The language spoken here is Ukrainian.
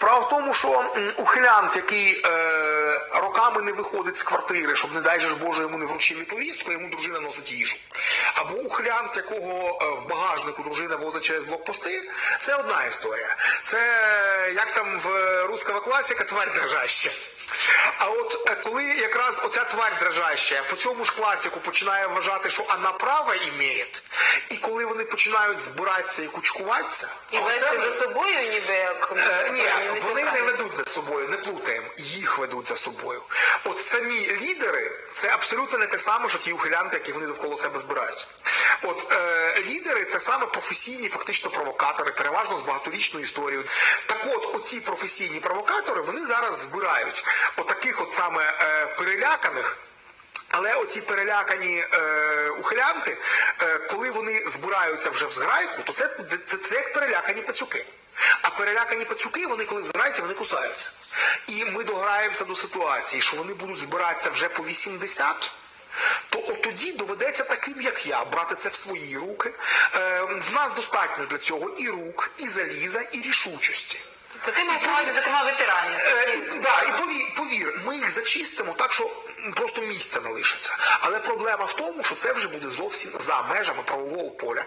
Справа в тому, що ухилянт, який е, роками не виходить з квартири, щоб не дай же ж Боже йому не вручили повістку, йому дружина носить їжу. Або ухилянт, якого е, в багажнику дружина возить через блокпости, це одна історія. Це е, як там в руского класіка тварь дрожаща. А от е, коли якраз оця тварь дрожаща по цьому ж класіку починає вважати, що вона право імеє, і коли вони починають збиратися і кучкуватися, І вести вже- за собою, ніби як Е, Ні, правильно, вони не правильно. ведуть за собою, не плутаємо, їх ведуть за собою. От самі лідери це абсолютно не те саме, що ті ухилянти, які вони довкола себе збирають. От е, лідери це саме професійні, фактично провокатори, переважно з багаторічною історією. Так от, оці професійні провокатори вони зараз збирають отаких от саме е, переляканих. Але оці перелякані е, ухилянти, е, коли вони збираються вже в зграйку, то це, це, це як перелякані пацюки. Перелякані пацюки, вони коли збираються, вони кусаються. І ми дограємося до ситуації, що вони будуть збиратися вже по 80, то от тоді доведеться таким, як я, брати це в свої руки. Е, в нас достатньо для цього і рук, і заліза, і рішучості. То ти маєш на увазі, зокрема, ветеранів. Е, і- да, і повір, повір, ми їх зачистимо так, що просто місця не лишиться. Але проблема в тому, що це вже буде зовсім за межами правового поля.